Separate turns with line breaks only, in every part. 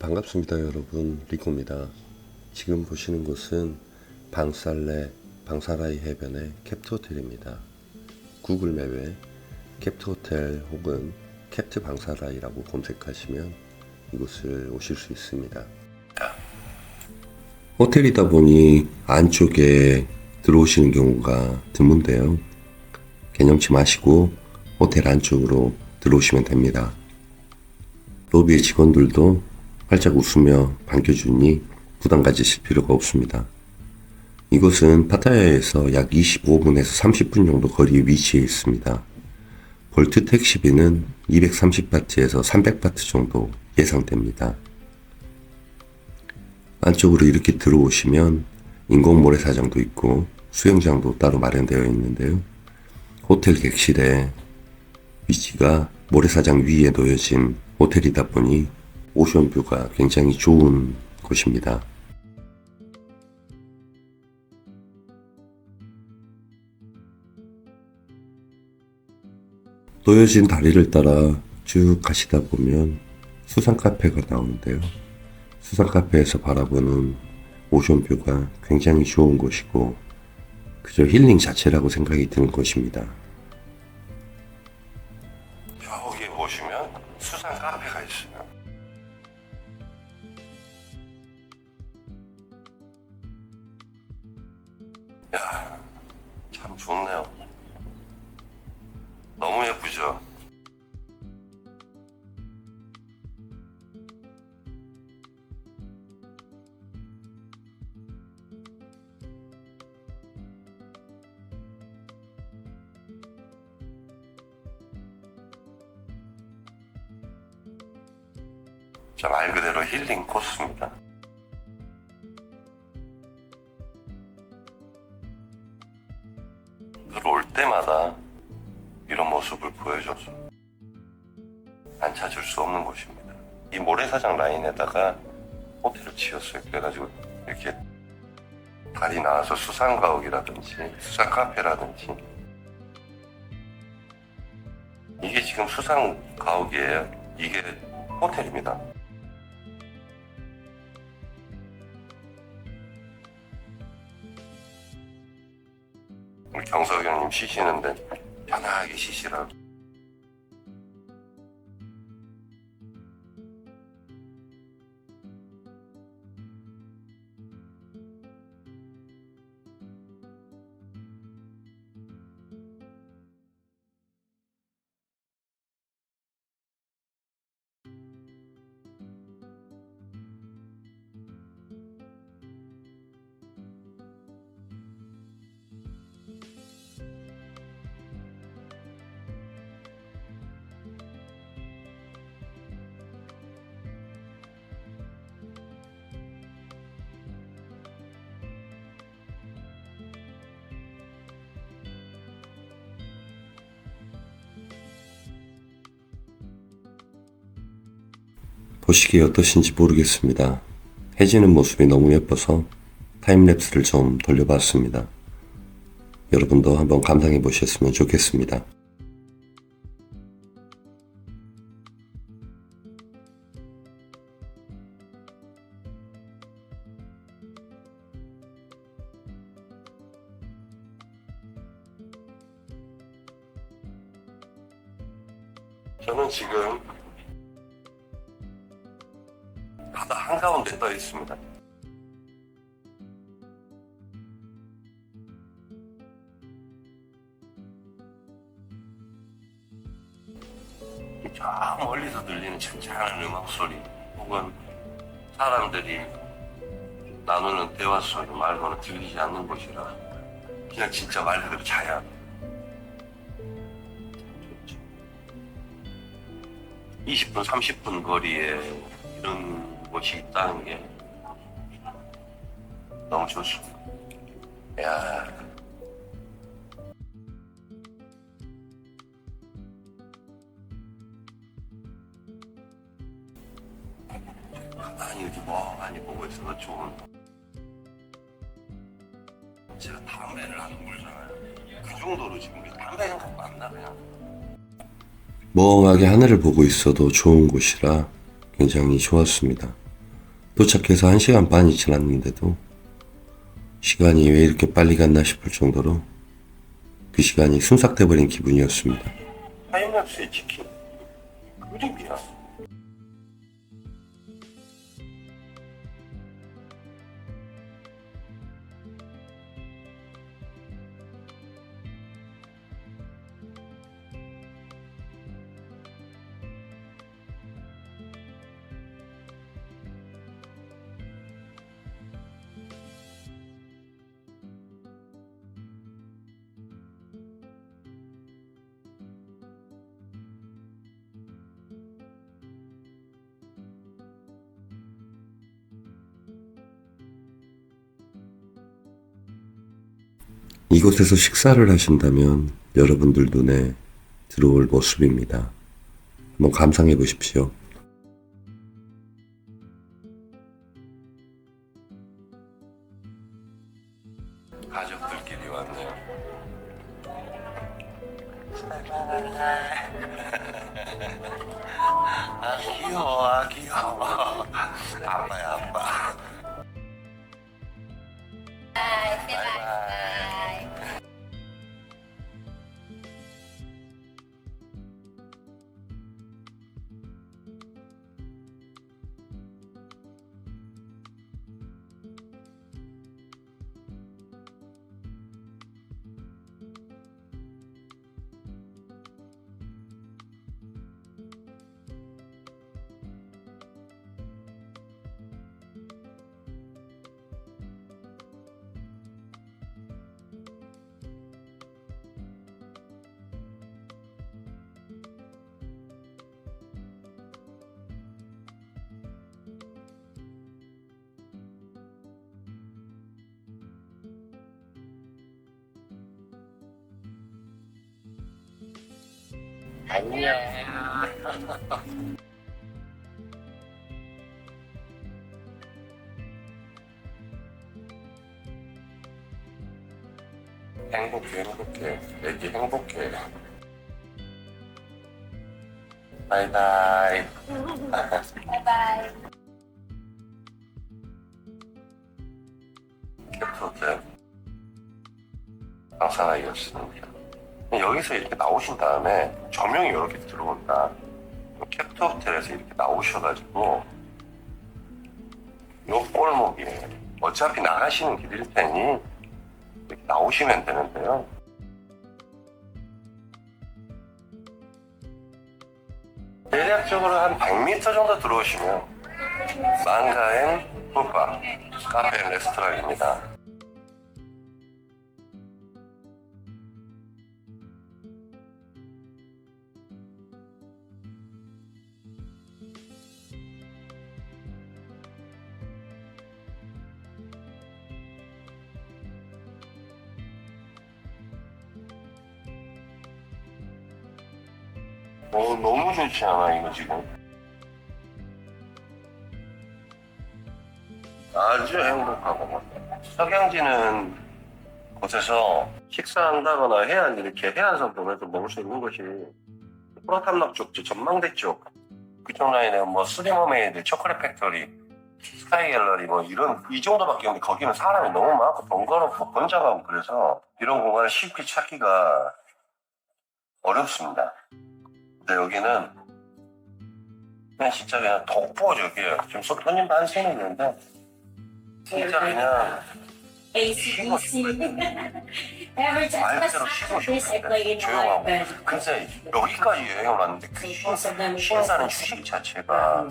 반갑습니다 여러분. 리코입니다. 지금 보시는 곳은 방살레 방사라이 해변의 캡트 호텔입니다. 구글 맵에 캡트 호텔 혹은 캡트 방사라이라고 검색하시면 이곳을 오실 수 있습니다. 호텔이다 보니 안쪽에 들어오시는 경우가 드문데요. 개념치 마시고 호텔 안쪽으로 들어오시면 됩니다. 로비의 직원들도 활짝 웃으며 반겨주니 부담 가지실 필요가 없습니다. 이곳은 파타야에서 약 25분에서 30분 정도 거리에 위치해 있습니다. 볼트 택시비는 230바트에서 300바트 정도 예상됩니다. 안쪽으로 이렇게 들어오시면 인공 모래사장도 있고 수영장도 따로 마련되어 있는데요. 호텔 객실에 위치가 모래사장 위에 놓여진 호텔이다 보니 오션뷰가 굉장히 좋은 곳입니다. 놓여진 다리를 따라 쭉 가시다 보면 수상 카페가 나오는데요. 수상 카페에서 바라보는 오션뷰가 굉장히 좋은 곳이고 그저 힐링 자체라고 생각이 드는 곳입니다. 말 그대로 힐링 코스입니다. 들어올 때마다 이런 모습을 보여줘서 안 찾을 수 없는 곳입니다. 이 모래사장 라인에다가 호텔을 지었어요. 그래가지고 이렇게 달이 나와서 수상가옥이라든지 수상카페라든지 이게 지금 수상가옥이에요. 이게 호텔입니다. 형님 쉬시는데 편하게 쉬시라고. 보시기에 어떠신지 모르겠습니다. 해지는 모습이 너무 예뻐서 타임랩스를 좀 돌려봤습니다. 여러분도 한번 감상해 보셨으면 좋겠습니다. 있습니다. 저 멀리서 들리는 잔잔한 음악 소리 혹은 사람들이 나누는 대화 소리 말고는 들리지 않는 곳이라 그냥 진짜 말 그대로 자야 20분, 30분 거리에 이런 곳이 있다는 게 너무 좋습니다. 야. 가만히 이렇게 멍하니 보고 있어도 좋은. 제가 담배를 안 물잖아요. 그 정도로 지금 담배 생각 맞나 그냥. 멍하게 하늘을 보고 있어도 좋은 곳이라 굉장히 좋았습니다. 도착해서 1시간 반이 지났는데도 시간이 왜 이렇게 빨리 갔나 싶을 정도로 그 시간이 순삭돼 버린 기분이었습니다. 타임lap스의 치킨 그림이야. 이곳에서 식사를 하신다면 여러분들 눈에 들어올 모습입니다. 한번 감상해 보십시오. 가족들끼리 왔네요. 아 귀여워, 아 귀여워. 아빠야 아빠. 안녕. 행복해, 행복해. 애기 행복해. 바이바이.
바이바이.
캡터들 방사나이였습니다. 여기서 이렇게 나오신 다음에 조명이 이렇게 들어온다. 캡터 호텔에서 이렇게 나오셔가지고 요 골목에 어차피 나가시는 길일 테니 이렇게 나오시면 되는데요. 대략적으로 한 100m 정도 들어오시면 망가엔 푸바 카페 앤 레스토랑입니다. 않아, 이거 지금? 아주 행복하고. 석양지는 곳에서 식사한다거나 해안, 이렇게 해안선 보면서 먹을 수 있는 곳이 프로탐락 쪽, 저 전망대 쪽, 그쪽 라인에 뭐 스리머메이드, 초콜릿 팩토리, 스카이 갤러리 뭐 이런, 이 정도밖에 없는데 거기는 사람이 너무 많고 번거롭고 번잡하고 그래서 이런 공간을 쉽게 찾기가 어렵습니다. 근데 여기는 진짜 그냥 독보적이에요. 지금 손- 손님 반 손이 있는데 진짜 그냥
ACDC.
말대로 쉬고 싶은데 조용하고. 근데 여기까지 여행을 왔는데 그 신사는. 휴식 자체가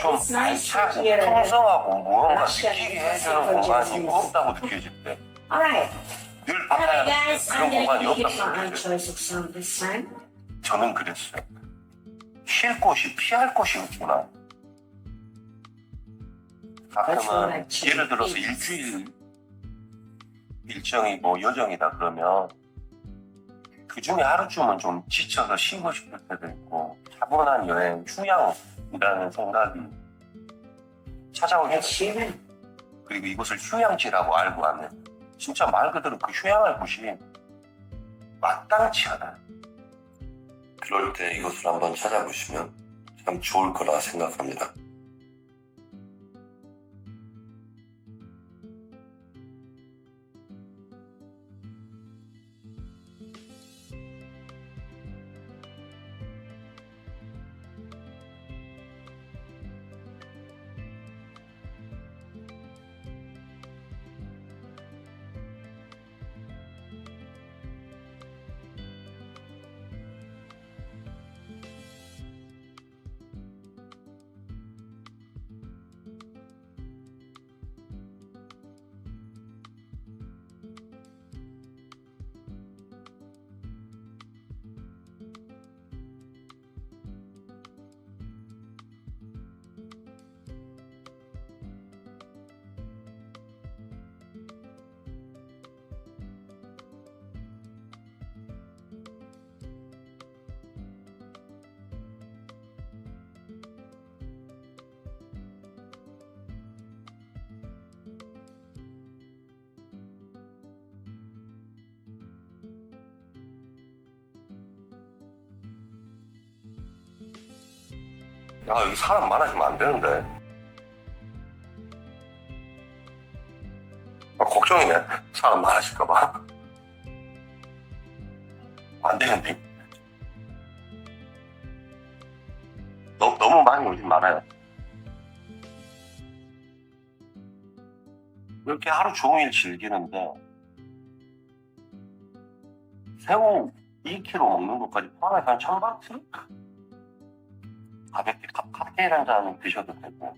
좀 알차고. 풍성하고 무언가 느끼게 해주는 공간이 없다고 느껴질 때늘
guys,
그런 공간이 없다고 느껴져요.
this time.
저는 그랬어요. 쉴 곳이 피할 곳이 없구나. 가끔은 예를 들어서 일주일 일정이 뭐 여정이다 그러면 그 중에 하루쯤은 좀 지쳐서 쉬고 싶을 때도 있고 차분한 여행, 휴양이라는 생각이 찾아오게 돼요. 그리고 이곳을 휴양지라고 알고 왔네. 진짜 말 그대로 그 휴양할 곳이 마땅치 않아요. 그럴 때 이곳을 한번 찾아보시면 참 좋을 거라 생각합니다. 야, 여기 사람 많아지면 안 되는데. 아, 걱정이네. 사람 많아질까봐. 안 되는데. 너, 너무 많이 오진 말아요. 이렇게 하루 종일 즐기는데, 새우 2kg 먹는 것까지 포함해서 한 1000바트? 가볍게 카, 칵테일 한 잔 드셔도 되고.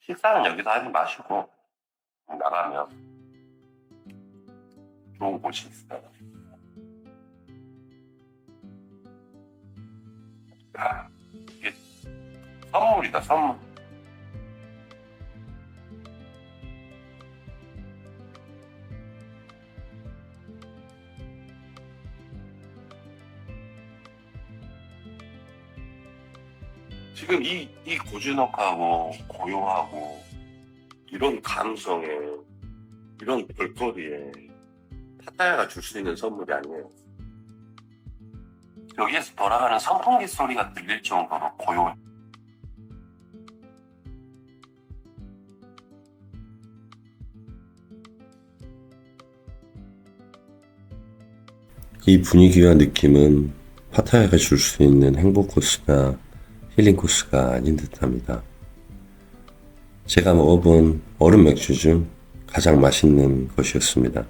식사는 여기서 하지 마시고, 나가면 좋은 곳이 있어요. 야, 이게 선물이다, 선물. 지금 이, 이 고즈넉하고 고요하고 이런 감성에 이런 볼거리에 파타야가 줄 수 있는 선물이 아니에요. 여기에서 돌아가는 선풍기 소리가 들릴 정도로 고요해. 이 분위기와 느낌은 파타야가 줄 수 있는 행복 코스나 힐링 코스가 아닌 듯합니다. 제가 먹어본 얼음 맥주 중 가장 맛있는 것이었습니다.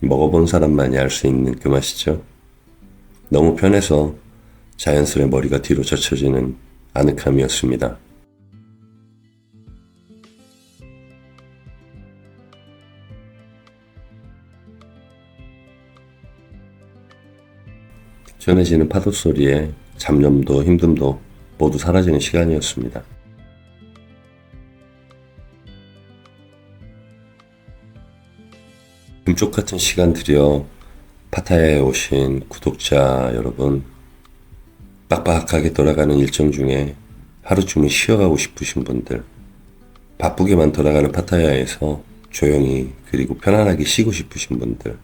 먹어본 사람만이 알 수 있는 그 맛이죠. 너무 편해서 자연스레 머리가 뒤로 젖혀지는 아늑함이었습니다. 전해지는 파도 소리에 잡념도 힘듦도 모두 사라지는 시간이었습니다. 금쪽 같은 시간 들여 파타야에 오신 구독자 여러분, 빡빡하게 돌아가는 일정 중에 하루쯤은 쉬어가고 싶으신 분들, 바쁘게만 돌아가는 파타야에서 조용히 그리고 편안하게 쉬고 싶으신 분들,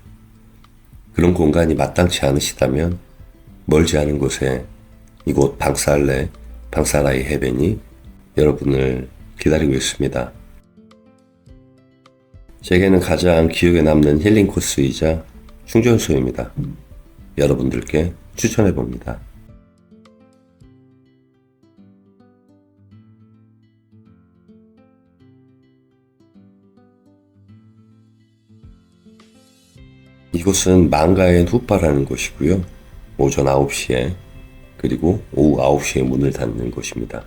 그런 공간이 마땅치 않으시다면 멀지 않은 곳에 이곳 방살레, 방사라이 해변이 여러분을 기다리고 있습니다. 제게는 가장 기억에 남는 힐링 코스이자 충전소입니다. 여러분들께 추천해 봅니다. 이곳은 망가의 훗바라는 곳이고요. 오전 9시에 그리고 오후 9시에 문을 닫는 곳입니다.